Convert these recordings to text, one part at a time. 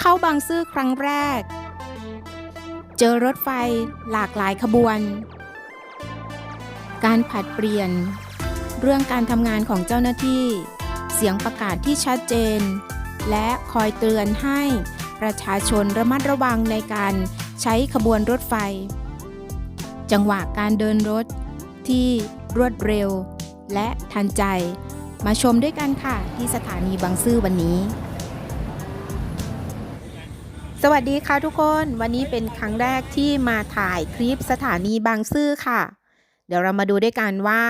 เข้าบางซื่อครั้งแรก เจอรถไฟหลากหลายขบวน การผัดเปลี่ยน เรื่องการทำงานของเจ้าหน้าที่ เสียงประกาศที่ชัดเจน และคอยเตือนให้ประชาชนระมัดระวังในการใช้ขบวนรถไฟ จังหวะการเดินรถที่รวดเร็วและทันใจ มาชมด้วยกันค่ะที่สถานีบางซื่อวันนี้ วัสดีค่ะทุกคนวันนี้เป็นครั้งแรกที่มาถ่ายคลิปสถานีบางซื่อค่ะ เดี๋ยวเรามาดูด้วยกันว่า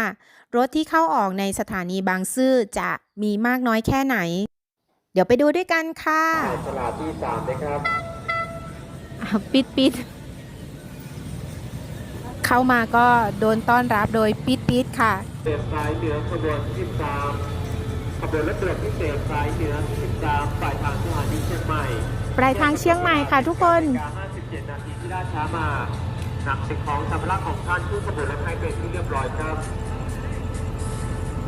รถที่เข้าออกในสถานีบางซื่อจะมีมากน้อยแค่ไหน เดี๋ยวไปดูด้วยกันค่ะตลาดที่สามนะครับอะปิดปิดเข้ามาก็โดนต้อนรับโดยปิดปิดค่ะเศษสายเหนือขบวนที่สามขบวนรถด่วนพิเศษสายเหนือที่สามปลายทางสถานีเชียงใหม่ ปลายทางเชียงใหม่ค่ะทุกคนนาฬิกา57นาทีที่ล่าช้ามานำสิ่งของสัมภาระของท่านขึ้นขบวนและให้เป็นที่เรียบร้อยครับ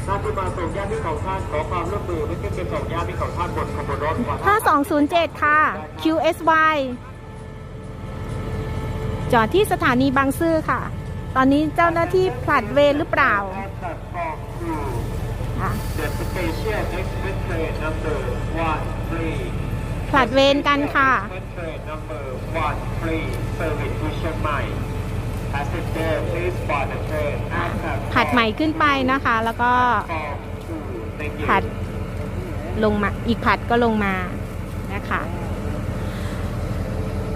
ท่านที่มาส่งญาติพี่ของท่านขอความร่วมมือไม่ใช่เป็นส่งญาติพี่ของท่านบนขบวนรถว่า5207 ค่ะ QSY จอดที่สถานีบางซื่อค่ะ ตอนนี้เจ้าหน้าที่ผลัดเวรหรือเปล่าตัดออกคืออะ The Special Express Train Number One Three ผลัดเวรกันค่ะ Express Train Number One Three Service to เชียงใหม่ Passenger please board the train at platform ผัดใหม่ขึ้นไปนะคะ แล้วก็ two. Thank you. ผัดลงมาอีกผัดก็ลงมานะคะ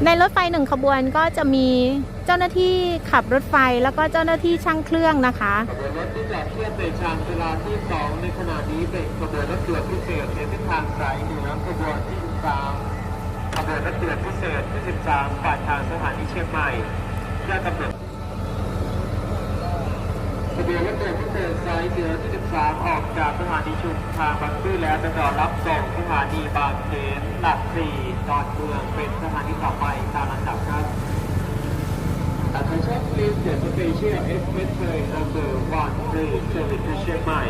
ในรถไฟหนึ่งขบวนก็จะมี เจ้าหน้าที่ขับรถไฟแล้วก็เจ้าหน้าที่ช่างเครื่องนะคะขบวนรถที่จะเทียบในชานชาลาที่ 2 ในขณะนี้เป็นขบวนรถด่วนพิเศษในเส้นทางสายเหนือขบวนที่13ขบวนรถด่วนพิเศษที่ 13ปลายทางสถานีเชียงใหม่เพื่อกำหนดขบวนรถด่วนพิเศษสายเหนือที่ 13 ออกจากสถานีชุมทางบางซื่อแล้วจะจอดรับส่งสถานีบางเขนหลักสี่ดอนเมืองเป็นสถานีต่อไปตามลำดับครับ Attention please the special express train number 13 service to Chiang Mai.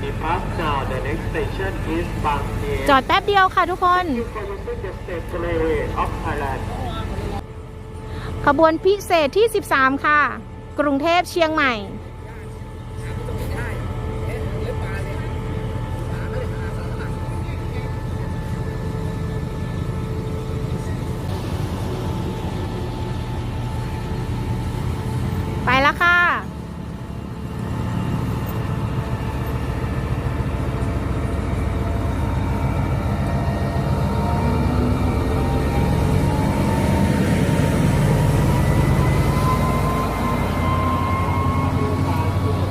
Depart now. The next station is Bang Khaen. จอดแป๊บเดียวค่ะทุกคน Thank you for using the State Railway of Thailand. ขบวนพิเศษที่ 13 ค่ะ กรุงเทพเชียงใหม่ ไปแล้วค่ะ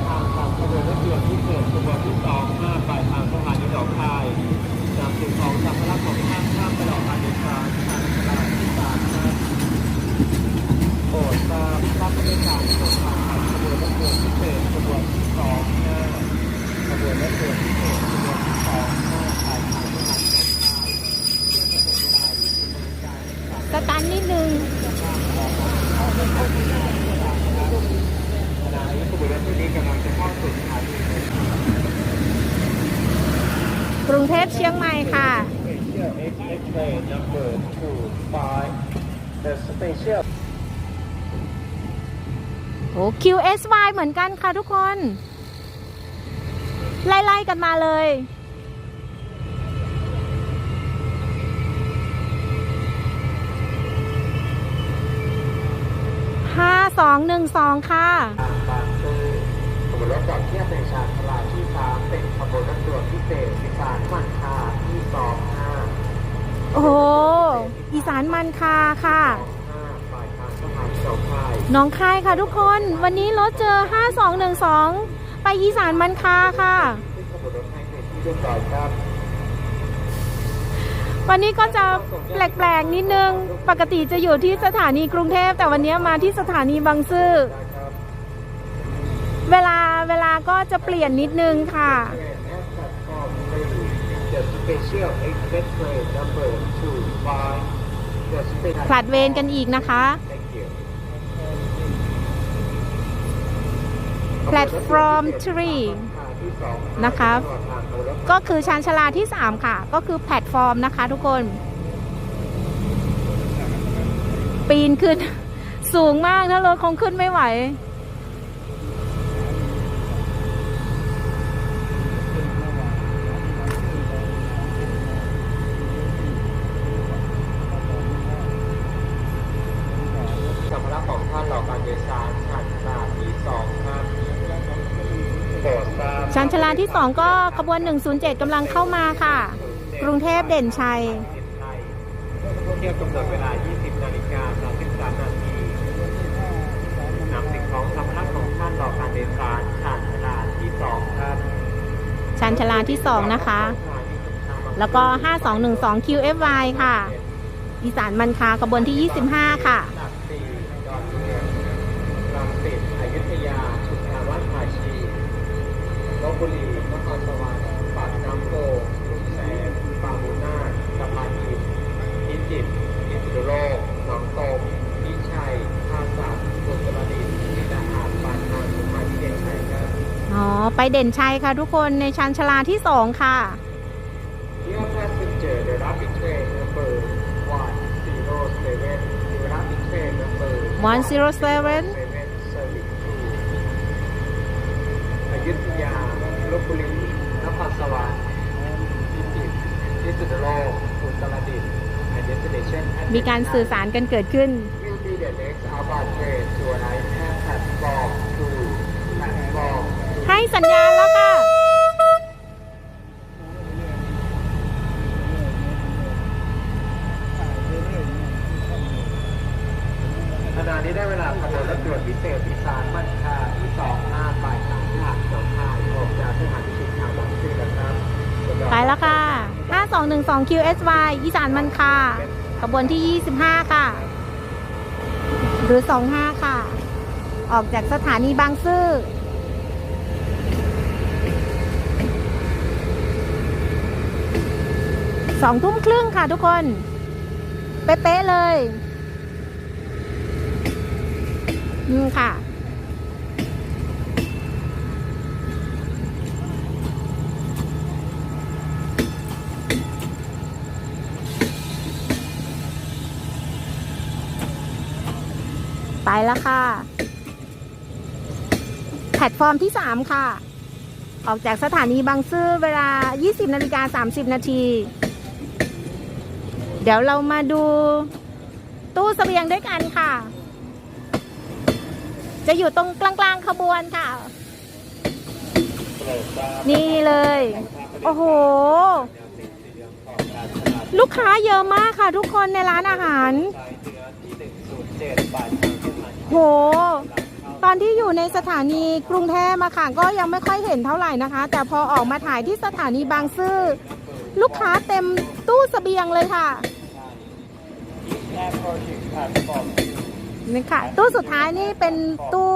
ทางจากขบวนรถด่วนพิเศษขบวนที่2ห้าปลายทางสถานีหนองคายนำสิ่งของสัมภาระของท่านข้ามไปออกทางเดินทางทางตลาดที่สามครับโปรดทราบรับผู้โดยสารที่เดินทางผ่านขบวนรถด่วนพิเศษขบวนที่สองห้าขบวนรถด่วนพิเศษขบวนที่สองห้าปลายทางสถานีหนองคายเพื่อจะเป็นเวลาอยู่ในบริการ สตันนิดนึง ขณะนี้ขบวนรถตู้นี้กำลังจะเข้าสู่สถานี กรุงเทพเชียงใหม่ค่ะ Special Express Train number two five the special โอ้ QSY เหมือนกันค่ะทุกคน ไล่ ๆ กันมาเลย ห้าสองหนึ่งสองค่ะทางบางซื่อขบวนรถจอดเทียบในชานชาลาที่สามเป็นขบวนรถด่วนพิเศษสิสานมันคาที่สองห้าโอ้โหอีสานมันคาค่ะ นีเสาค่ายหน้องคายค่ะทุกคน วันนี้รถเจอ 5212 ไปอีสานมันคาค่ะซึ่งขบวนรถให้เป็นที่เรียบร้อยครับวันนี้ก็จะแปลกๆนิดนึง ปกติจะอยู่ที่สถานีกรุงเทพ แต่วันนี้มาที่สถานีบางซื่อได้ครับเวลาเวลาก็จะเปลี่ยนนิดนึงค่ะ The special express train number two five the special ผลัดเวรกันอีกนะคะ platform 3นะคะ ก็คือชานชลาที่ 3 ค่ะ ก็คือแพลตฟอร์มนะคะทุกคน ปีนขึ้นสูงมากถ้ารถคงขึ้นไม่ไหว ดทราบชันชาลาที่ 2 ก็ขบวน 107 กำลังเข้ามาค่ะ กรุงเทพเด่นชัยเที่ยวกำหนดเวลา 20 นาฬิกา33นาทีนำสิ่งของสัมภาระของท่านเหล่าการโดยสารชานชาลาที่สองครับชันชาลาที่ 2 นะคะ แล้วก็ 5212 QFY ค่ะ อีสานมันคาขบวนที่ 25 ค่ะ หลักสี่ดอนเมืองรังสิตอยุธยาชุมพรวัดภาชีล บบุรีนครสวรรค์ปากน้ำโพชุมแสงปาบูนาถสะพานหินพิจิตรพิษณุโลกหนองตมพิชัยท่าสัตว์บุตรดิตถ์นิตาหาดปานทางสุพรรณเชียงชัยครับอ๋อ ไปเด่นชัยค่ะทุกคนในชันชลาที่2ค่ะ Dear passenger, the rapid train number 107, the rapid train number 107 service to อยุธยา ลบบุรีนครสวรรค์พิจิตรพิษณุโลกอุตรดิตถ์ and destination at มีการสื่อสารกันเกิดขึ้น will be the next outbound train to arrive at platform 2 platform ให้สัญญาณแล้วค่ะ 5212 QSY อีสานมันค่ะ ขบวนที่ 25 ค่ะ หรือ 25 ค่ะ ออกจากสถานีบางซื่อสองทุ่มครึ่งค่ะทุกคน เป๊ะๆเลยอืมค่ะ แล้วค่ะ แพลตฟอร์มที่ 3 ค่ะ ออกจากสถานีบางซื่อเวลา 20นาฬิกา30 นาที เดี๋ยวเรามาดูตู้เสบียงด้วยกันค่ะ จะอยู่ตรงกลางๆขบวนค่ะ นี่เลย โอ้โห ลูกค้าเยอะมากค่ะทุกคนในร้านอาหาร โห ตอนที่อยู่ในสถานีกรุงเทพมาค่ะก็ยังไม่ค่อยเห็นเท่าไหร่นะคะ แต่พอออกมาถ่ายที่สถานีบางซื่อลูกค้าเต็มตู้เสบียงเลยค่ะนี่ค่ะ ตู้สุดท้ายนี่เป็นตู้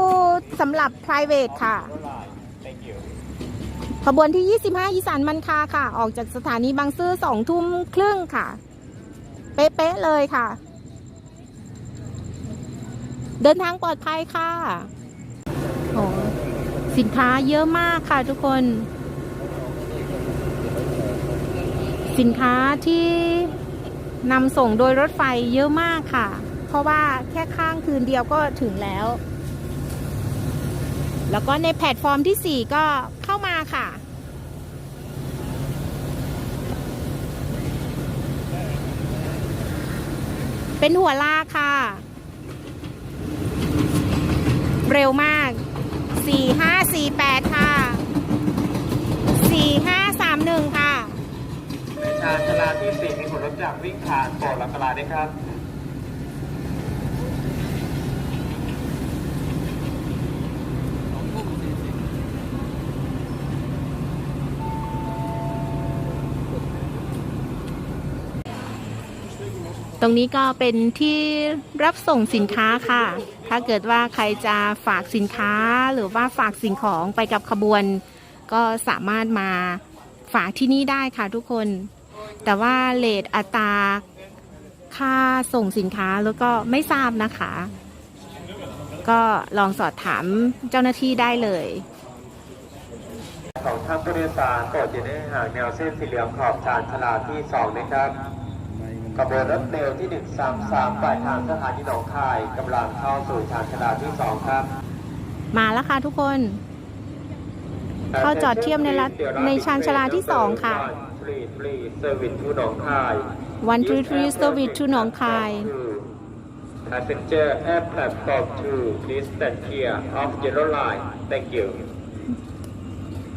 สำหรับ private ค่ะ ขบวนที่ 25 อีสานมันคาค่ะ ออกจากสถานีบางซื่อสองทุ่มครึ่งค่ะ เป๊ะๆเลยค่ะ เดินทางปลอดภัยค่ะโอ้สินค้าเยอะมากค่ะทุกคน สินค้าที่นำส่งโดยรถไฟเยอะมากค่ะ เพราะว่าแค่ข้างคืนเดียวก็ถึงแล้ว แล้วก็ในแพลตฟอร์มที่ 4 ก็เข้ามาค่ะเป็นหัวลากค่ะ เร็วมาก 48 ค่ะ 4531 ค่ะ ในชาญชลาที่สี่มีผลรถจากวิ่งผ่านก่อนลักลาด้วยครับ ตรงนี้ก็เป็นที่รับส่งสินค้าค่ะ ถ้าเกิดว่าใครจะฝากสินค้าหรือว่าฝากสิ่งของไปกับขบวน ก็สามารถมาฝากที่นี่ได้ค่ะทุกคน แต่ว่าเลทอัตราค่าส่งสินค้าแล้วก็ไม่ทราบนะคะ ก็ลองสอบถามเจ้าหน้าที่ได้เลยของท่านผู้โดยสารโปรดอย่าได้ห่างแนวเส้นสีเหลืองขอบชานชลาที่สองนะครับ ขบวนรถเร็วที่ 133ปลายทางสถานีหนองคายกำลังเข้าสู่ชานชาลาที่ 2 ครับมาแล้วค่ะทุกคน เข้าจอดเทียบในรัฐในชานชาลาที่สองค่ะ Please please service to หนองคาย one three three service to หนองคาย Passenger at platform 2 please stand clear of yellow line thank you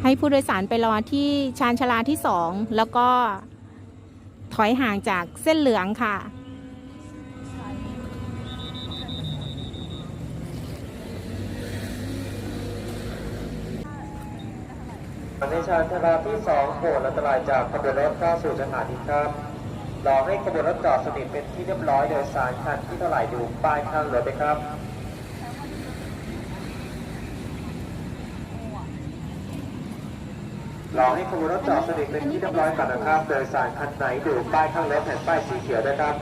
ให้ผู้โดยสารไปรอที่ชานชาลาที่สองแล้วก็ ถอยห่างจากเส้นเหลืองค่ะ ในชานชาลาที่2โปรดอันตรายจากขบวนรถเข้าสู่สถานีครับรอให้ขบวนรถจอดสนิทเป็นที่เรียบร้อยโดยสารคันที่เท่าไหร่ดูป้ายข้างรถด้วยครับ รอให้ขบวนรถจอดสนิทเป็นที่เรียบร้อยก่อนนะครับ โดยสารคันไหนดูป้ายข้างรถแผ่นป้ายสีเขียวด้ครับ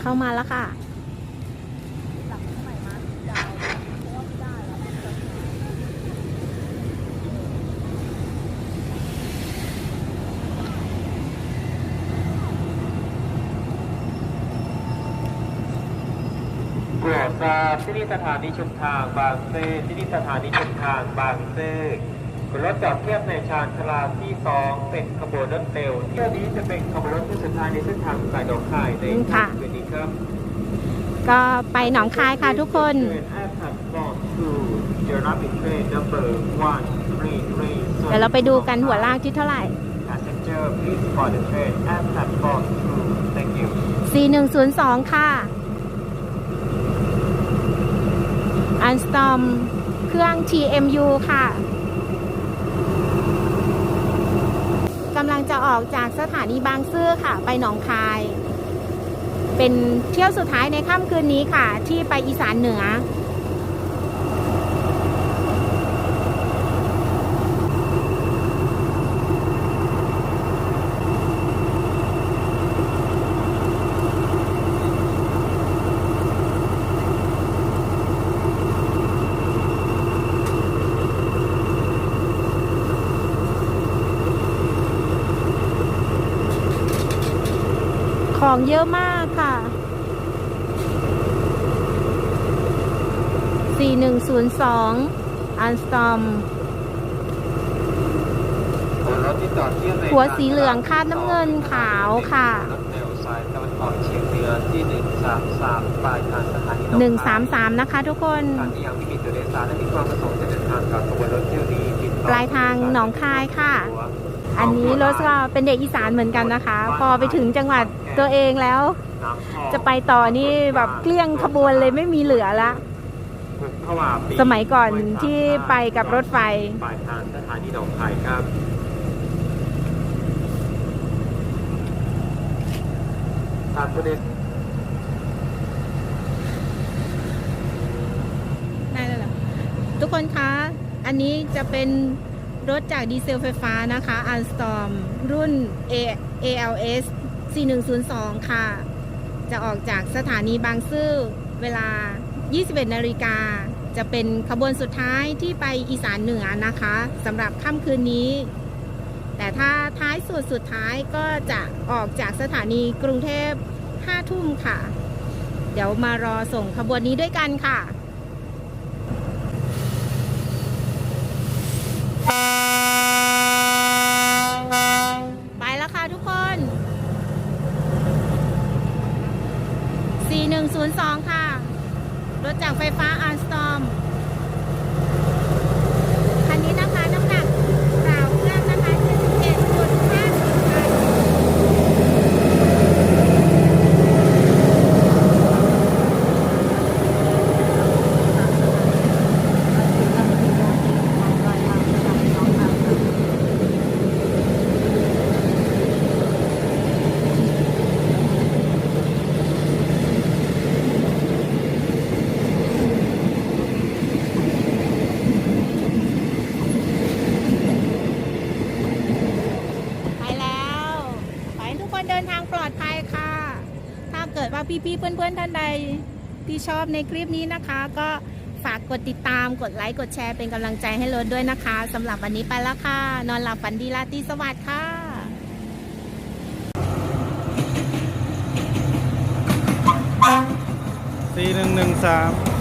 เข้ามาแล้วค่ะ โปรดทราบที่นี่สถานีชุมทางบางซื่อที่นี่สถานีชุมทางบางซื่อรถจอดเทียบในชานชาลาที่ 2 เป็นขบวนรถเร็วเที่ยวนี้จะเป็นขบวนรถที่สุดท้ายในเส้นทางสายหนองคายในค่ะคืนนี้ครับ ก็ไปหนองคายค่ะทุกคน เดี๋ยวรับอีกเทรน number one three three เดี๋ยวเราไปดูกันหัวลากที่เท่าไหร่ passenger please board the train at platform two thank you 4102 ค่ะ อันสตอมเครื่อง TMU ค่ะกำลังจะออกจากสถานีบางซื่อค่ะ ไปหนองคาย เป็นเที่ยวสุดท้ายในค่ำคืนนี้ค่ะ ที่ไปอีสานเหนือ ของเยอะมากค่ะ 4102 อันสตอม หัวสีเหลืองคาดน้ำเงินขาวค่ะหนือที่งสานีหนองคาย133นะคะทุกคนท่านที่ยังสามีความประคะทางกับขบวนปลายทางหนองคายค่ะ อันนี้รถก็เป็นเด็กอีสานเหมือนกันนะคะ พอไปถึงจังหวัดตัวเองแล้วน้ำท่อจะไปต่อนี่แบบเกลี้ยงขบวนเลยไม่มีเหลือละบุกเข้ามาปีสมัยก่อนที่ไปกับรถไฟปลายทางสถานีหนองคายครับทางผู้โดยได้แล้วเหรอทุกคนคะ อันนี้จะเป็น รถจากดีเซลไฟฟ้านะคะอันสตอมรุ่น A ALS 4102 ค่ะ จะออกจากสถานีบางซื่อเวลา 21 นาฬิกา จะเป็นขบวนสุดท้ายที่ไปอีสานเหนือนะคะสำหรับค่ำคืนนี้ แต่ถ้าท้ายสุดสุดท้ายก็จะออกจากสถานีกรุงเทพ5ทุ่มค่ะ เดี๋ยวมารอส่งขบวนนี้ด้วยกันค่ะ นเดินทางปลอดภัยค่ะ ถ้าเกิดว่าพี่ๆเพื่อนๆท่านใดที่ชอบในคลิปนี้นะคะ ก็ฝากกดติดตามกดไลค์กดแชร์เป็นกำลังใจให้รถด้วยนะคะสำหรับวันนี้ไปแล้วค่ะ นอนหลับฝันดีราตรีสวัสดิ์ค่ะสี่หนึ่งหนึ่งสาม